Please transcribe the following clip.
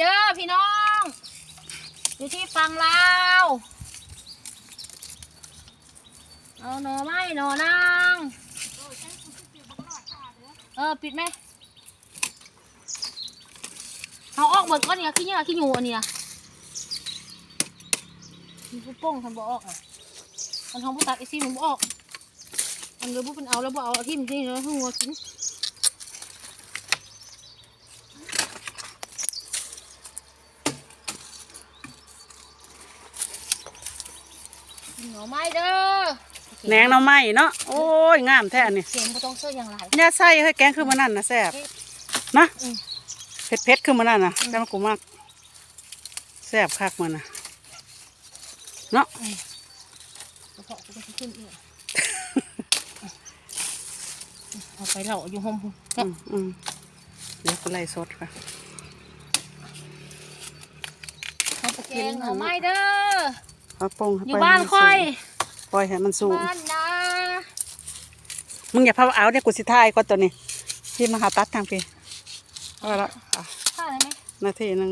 เด้อพี่น้อง อยู่ที่ฝั่งลาวเอาหน่อไม้หน่อนางเออปิดไหมเอาออกเบิดก้อนเนี่ยขี้เนี่ยขี้หนูอันเนี้ยมีผู้ป้องทำบ่ออกอะมันทำผู้ตัดไอซี่มันบ่ออก อันเดียวผู้เป็นเอาแล้วบ่เอาที่มันที่แล้วหัวกิน หน่อไม้เด้อแหนงหน่อไม้เนาะโอ้ยงามแท้อันนี่เสียงบ่ต้องเสื้ออย่างไรย่าใส่ให้แกงคือมันนั่นนะแซ่บนะอืมเผ็ดเผ็ดๆคือมันนั่นนะแต่มันกูมากแซ่บคักมันนะเนาะกระเพาะกูก็สิขึ้นอีกเอาไปเราอยู่ห้องพุ่นอืมอืมเดี๋ยวกูไล่สดค่ะเอาไปแกงหน่อไม้เด้อ เอาปรุงให้อยู่ไปบ้านให้มัค่อยสูงปล่อยให้มันสูง บ้านนามึงอย่าพาเอาเดี๋ยวกูสิทายก่อนตัวนี้ที่มาหาตัดทางพี่เอาละอะ ข้าอะไรไหม นาทีหนึง